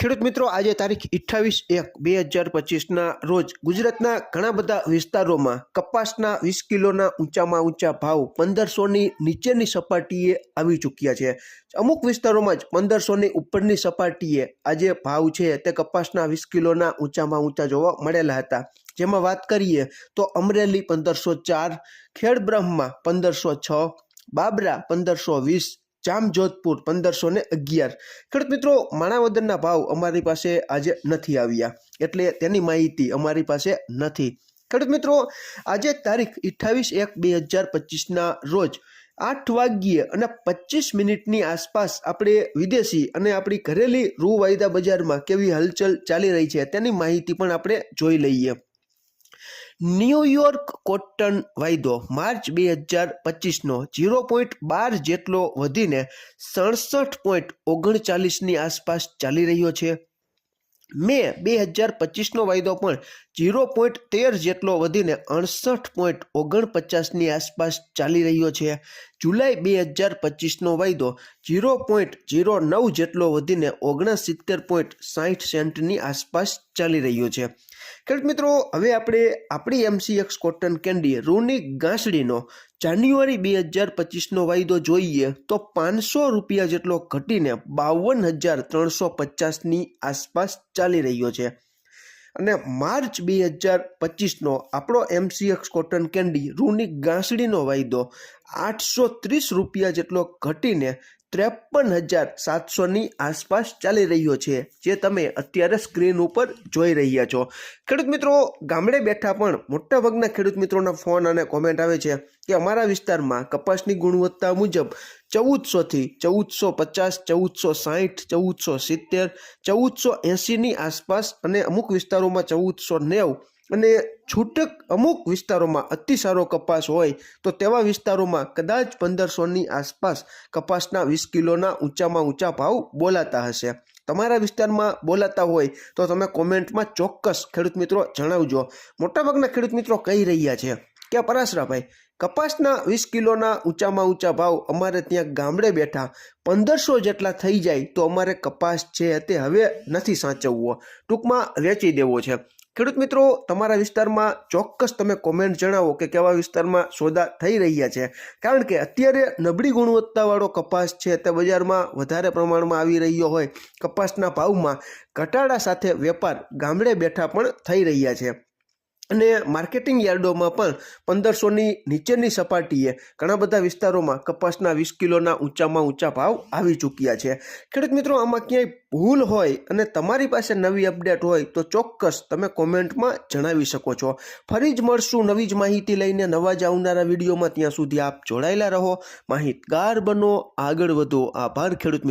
ખેડૂત મિત્રો, આજે તારીખ અઠ્ઠાવીસ એક બે હજાર પચીસના રોજ ગુજરાતના ઘણા બધા વિસ્તારોમાં કપાસના વીસ કિલોના ઊંચામાં ઊંચા ભાવ પંદરસોની નીચેની સપાટીએ આવી ચૂક્યા છે. અમુક વિસ્તારોમાં જ પંદરસોની ઉપરની સપાટીએ આજે ભાવ છે તે કપાસના વીસ કિલોના ઊંચામાં ઊંચા જોવા મળેલા હતા. જેમાં વાત કરીએ તો અમરેલી પંદરસો ચાર, ખેડબ્રહ્મા પંદરસો છ, બાબરા પંદરસો વીસ જામજોધપુર પંદરસો ને અગિયાર. ખેડૂત મિત્રો, માણાવદરના ભાવ અમારી પાસે આજે નથી આવ્યા. એટલે તેની માહિતી અમારી પાસે નથી. ખેડૂત મિત્રો, આજે તારીખ અઠ્ઠાવીસ એક બે હજાર પચીસના રોજ આઠ વાગ્યે અને પચીસ મિનિટની આસપાસ આપણે વિદેશી અને આપણી ઘરેલી રૂ વાયદા બજારમાં કેવી હલચલ ચાલી રહી છે તેની માહિતી પણ આપણે જોઈ લઈએ. ન્યૂયોર્ક કોટન વાયદો માર્ચ બે હજાર પચીસનો જીરો પોઈન્ટ બાર જેટલો વધીને સડસઠ પોઈન્ટ ઓગણચાલીસની આસપાસ ચાલી રહ્યો છે. મે બે હજાર પચીસનો વાયદો પણ જીરો પોઈન્ટ તેર જેટલો વધીને અડસઠ પોઈન્ટ ઓગણપચાસની આસપાસ ચાલી રહ્યો છે. જુલાઈ બે હજાર પચીસનો વાયદો જીરો પોઈન્ટ ઝીરો નવ જેટલો વધીને ઓગણસિત્તેર પોઈન્ટ સાઠ સેન્ટની આસપાસ ચાલી રહ્યો છે. ખેડૂત મિત્રો, હવે આપણે આપણી એમસીએક્સ કોટન કેન્ડી રૂની ગાંસડીનો જાન્યુઆરી બે હજાર પચીસનો વાયદો જોઈએ તો પાંચસો રૂપિયા જેટલો ઘટીને બાવન હજાર ત્રણસો પચાસની આસપાસ ચાલી રહ્યો છે. અને માર્ચ બે હજાર પચીસનો આપણો એમસીએક્સ કોટન કેન્ડી રૂની ગાંસડીનો વાયદો આઠસો ત્રીસ રૂપિયા જેટલો ઘટીને ત્રેપન હજાર સાતસોની આસપાસ ચાલી રહ્યો છે, જે તમે અત્યારે સ્ક્રીન ઉપર જોઈ રહ્યા છો. ખેડૂત મિત્રો, ગામડે બેઠા પણ મોટાભાગના ખેડૂત મિત્રોના ફોન અને કોમેન્ટ આવે છે કે અમારા વિસ્તારમાં કપાસની ગુણવત્તા મુજબ ચૌદસોથી ચૌદસો પચાસ ચૌદસો સાહીઠ ચૌદસો સિત્તેર ચૌદસો એંસીની આસપાસ અને અમુક વિસ્તારોમાં ચૌદસો નેવું અને છૂટક અમુક વિસ્તારોમાં અતિ સારો કપાસ હોય, તો તેવા વિસ્તારોમાં કદાચ પંદરસોની આસપાસ કપાસના વીસ કિલોના ઊંચામાં ઊંચા ભાવ બોલાતા હશે. તમારા વિસ્તારમાં બોલાતા હોય, તો તમે કોમેન્ટમાં ચોક્કસ ખેડૂત મિત્રો જણાવજો. મોટાભાગના ખેડૂત મિત્રો કહી રહ્યા છે કે, પરાશરાભાઈ, કપાસના વીસ કિલોના ઊંચામાં ઊંચા ભાવ અમારે ત્યાં ગામડે બેઠા પંદરસો જેટલા થઈ જાય, તો અમારે કપાસ છે તે હવે નથી સાચવવો. ટૂંકમાં વેચી દેવો છે. ખેડૂત મિત્રો, તમારા વિસ્તારમાં ચોક્કસ તમે કોમેન્ટ જણાવો કે કેવા વિસ્તારમાં સોદા થઈ રહ્યા છે. કારણ કે અત્યારે નબળી ગુણવત્તાવાળો કપાસ છે, તે બજારમાં વધારે પ્રમાણમાં આવી રહ્યો હોય કપાસના ભાવમાં ઘટાડા સાથે વેપાર ગામડે બેઠા પણ થઈ રહ્યા છે. અને માર્કેટિંગ યાર્ડોમાં પણ પંદરસોની નીચેની સપાટીએ ઘણા બધા વિસ્તારોમાં કપાસના વીસ કિલોના ઊંચામાં ઊંચા ભાવ આવી ચૂક્યા છે. ખેડૂત મિત્રો, આમાં ક્યાંય ભૂલ હોય અને તમારી પાસે નવી અપડેટ હોય તો ચોક્કસ તમે કોમેન્ટમાં જણાવી શકો છો. ફરી જ મળશું નવી જ માહિતી લઈને. નવા જ આવનારા વિડીયોમાં ત્યાં સુધી આપ જોડાયેલા રહો. માહિતગાર બનો. આગળ વધો. આભાર ખેડૂત